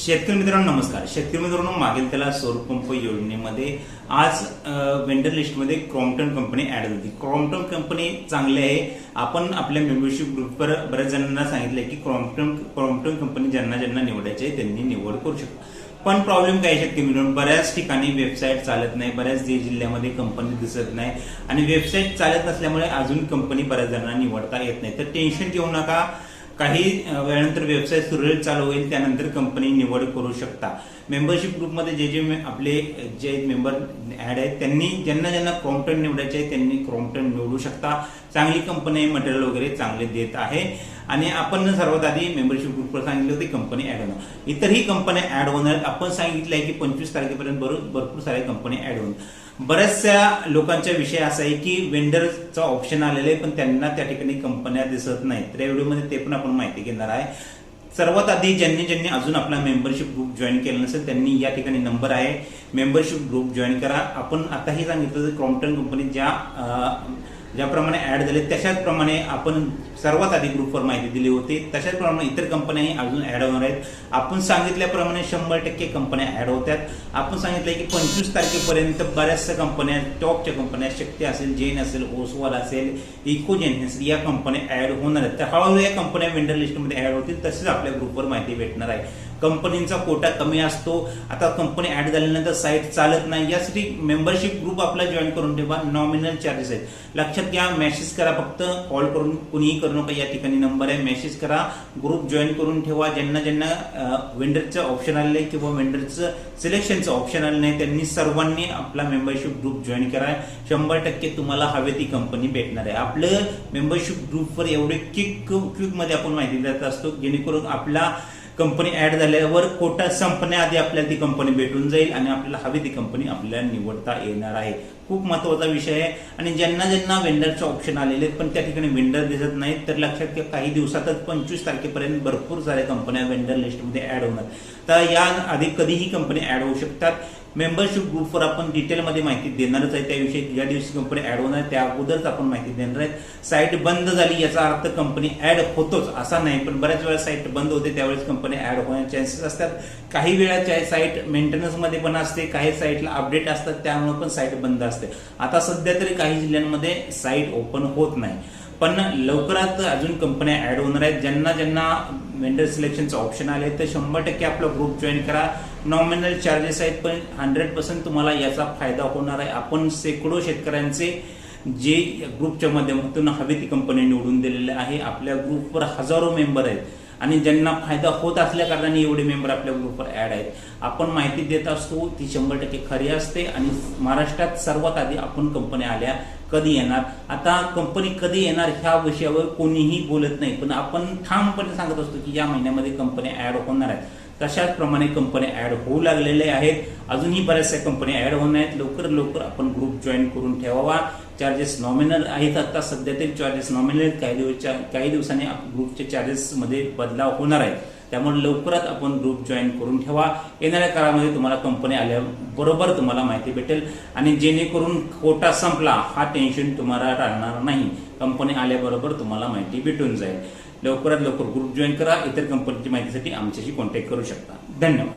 शेतकरी मित्रांनो नमस्कार. शेतकरी मित्रांनो मागील त्याला सौरपंप योजनेमध्ये आज वेंडर लिस्टमध्ये क्रॉम्प्टन कंपनी ऍड होती. क्रॉम्प्टन कंपनी चांगली आहे. आपण आपल्या मेंबरशिप ग्रुपवर बऱ्याच जणांना सांगितलं की क्रॉम्प्टन क्रॉम्प्टन कंपनी ज्यांना ज्यांना निवडायची आहे, त्यांनी निवड करू शकतो. पण प्रॉब्लेम काय आहे शेतकरी मित्रांनो? बऱ्याच ठिकाणी वेबसाईट चालत नाही. बऱ्याच जे जिल्ह्यामध्ये कंपनी दिसत नाही. आणि वेबसाईट चालत नसल्यामुळे अजून कंपनी बऱ्याच जणांना निवडता येत नाही. तर टेन्शन घेऊ नका. काही वेळानंतर व्यवसाय सुरळीत चालू होईल त्यानंतर कंपनी निवड करू शकता. मेंबरशिप ग्रुपमध्ये जे जे आपले जे मेंबर ॲड आहेत त्यांनी ज्यांना ज्यांना क्रॉम्प्टन निवडायचे आहे त्यांनी क्रॉम्प्टन निवडू शकता. चांगली कंपनी मटेरियल वगैरे चांगले देत आहे. आणि आपण सर्वात आधी मेंबरशिप ग्रुपवर सांगितलं होते कंपनी ॲड होणार इतरही कंपन्या ॲड होणार आहेत. आपण सांगितलं आहे की पंचवीस तारखेपर्यंत भर- भरपूर साऱ्या कंपन्या ॲड होणार बऱ्याचशा लोकांचा विषय असा आहे की वेंडरचा ऑप्शन आलेला आहे पण त्यांना त्या ठिकाणी कंपन्या दिसत नाही तर या व्हिडिओमध्ये ते पण आपण माहिती घेणार आहे. सर्वात आधी ज्यांनी ज्यांनी अजून आपला मेंबरशिप ग्रुप जॉईन केला नसेल त्यांनी या ठिकाणी नंबर आहे. मेंबरशिप ग्रुप जॉईन करा. आपण आताही सांगितलं तर क्रॉम्प्टन कंपनी ज्या ज्याप्रमाणे ॲड झाले तशाचप्रमाणे आपण सर्वात आधी ग्रुपवर माहिती दिली होती. तशाचप्रमाणे इतर कंपन्याही अजून ॲड होणार आहेत. आपण सांगितल्याप्रमाणे शंभर टक्के कंपन्या ॲड होत्यात. आपण सांगितलं की पंचवीस तारखेपर्यंत बऱ्याचशा कंपन्या टॉपच्या कंपन्या शक्ती असेल जेन असेल ओसवाल असेल इकोजेन असेल या कंपन्या ॲड होणार आहेत. तर हळूहळू या कंपन्या वेंडर लिस्टमध्ये ॲड होतील तसेच आपल्या ग्रुपवर माहिती भेटणार आहे. कंपनींचा कोटा कमी असतो. आता कंपनी ऍड झाल्यानंतर साईट चालत नाही. यासाठी मेंबरशिप ग्रुप आपला जॉईन करून ठेवा. नॉमिनल चार्जेस आहेत. लक्षात घ्या मेसेज करा फक्त. कॉल करून कुणीही करू नका. या ठिकाणी नंबर आहे. मेसेज करा. ग्रुप जॉईन करून ठेवा. ज्यांना ज्यांना वेंडरचं ऑप्शन आलेलं आहे किंवा वेंडरचं सिलेक्शनचं ऑप्शन आलं नाही त्यांनी सर्वांनी आपला मेंबरशिप ग्रुप जॉईन करा शंभर टक्के तुम्हाला हवे ती कंपनी भेटणार आहे. आपलं मेंबरशिप ग्रुपवर एवढे क्विक क्विकमध्ये आपण माहिती देत असतो. जेणेकरून आपला कंपनी ऍड झाल्यावर कोटा संपण्याआधी आपल्याला ती कंपनी भेटून जाईल आणि आपल्याला हवी ती कंपनी आपल्याला निवडता येणार आहे. खूप महत्त्वाचा विषय आहे. आणि ज्यांना ज्यांना वेंडरचे ऑप्शन आलेले आहेत पण त्या ठिकाणी वेंडर दिसत नाहीत तर लक्षात घ्या काही दिवसातच पंचवीस तारखेपर्यंत भरपूर साऱ्या कंपन्या वेंडर लिस्टमध्ये ऍड होणार. तर या आधी कधीही कंपनी ऍड होऊ शकतात. मेंबरशिप ग्रुपवर आपण डिटेलमध्ये माहिती देणारच आहे. त्याविषयी ज्या दिवशी कंपनी ऍड होणार त्या अगोदरच आपण माहिती देणार आहे. साईट बंद झाली याचा अर्थ कंपनी ऍड होतोच असा नाही. पण बऱ्याच वेळा साईट बंद होते त्यावेळेस कंपनी ऍड होण्याचे चान्सेस असतात. काही वेळा साईट मेंटेनन्समध्ये पण असते काही साईटला अपडेट असतात त्यामुळे पण साईट बंद असते. आता सध्या तरी काही जिल्ह्यांमध्ये साईट ओपन होत नाही. पण लवकरात अजून कंपन्या ऍड होणार आहेत. ज्यांना ज्यांना वेंडर सिलेक्शनचं ऑप्शन आले तर शंभर टक्के आपला ग्रुप जॉईन करा. नॉमिनल चार्जेस आहेत पण हंड्रेड पर्सेंट तुम्हाला याचा फायदा होणार आहे. आपण शेकडो शेतकऱ्यांचे जे ग्रुपच्या माध्यमातून हवी ती कंपनी निवडून दिलेली आहे आपल्या ग्रुपवर हजारो मेंबर आहेत. आणि ज्यांना फायदा होत असल्या कारणाने एवढे मेंबर आपल्या ग्रुपवर ऍड आहेत. आपण माहिती देत असतो ती शंभर टक्के खरी असते आणि महाराष्ट्रात सर्वात आधी आपण कंपन्या आल्या कधी येणार? आता कंपनी कधी येणार ह्या विषयावर कोणीही बोलत नाही. पण आपण ठामपणे सांगत असतो की या महिन्यामध्ये कंपन्या ऍड होणार आहेत तशाच प्रमाणे कंपन्या ऍड होऊ लागलेल्या आहेत. अजूनही बऱ्याचशा कंपन्या ऍड होणार आहेत लवकर लवकर आपण ग्रुप जॉईन करून ठेवावा. चार्जेस नॉमिनल आहेत आता. सध्या तरी चार्जेस नॉमिनल आहेत. काही दिवस काही दिवसांनी ग्रुपच्या चार्जेसमध्ये बदलाव होणार आहे त्यामुळे लवकरात आपण ग्रुप जॉईन करून ठेवा. येणाऱ्या काळामध्ये तुम्हाला कंपनी आल्याबरोबर तुम्हाला माहिती भेटेल. आणि जेणेकरून कोटा संपला हा टेन्शन तुम्हाला राहणार नाही. कंपनी आल्याबरोबर तुम्हाला माहिती भेटून जाईल. लवकरात लवकर ग्रुप जॉईन करा. इतर कंपनीची माहितीसाठी आमच्याशी कॉन्टॅक्ट करू शकता. धन्यवाद.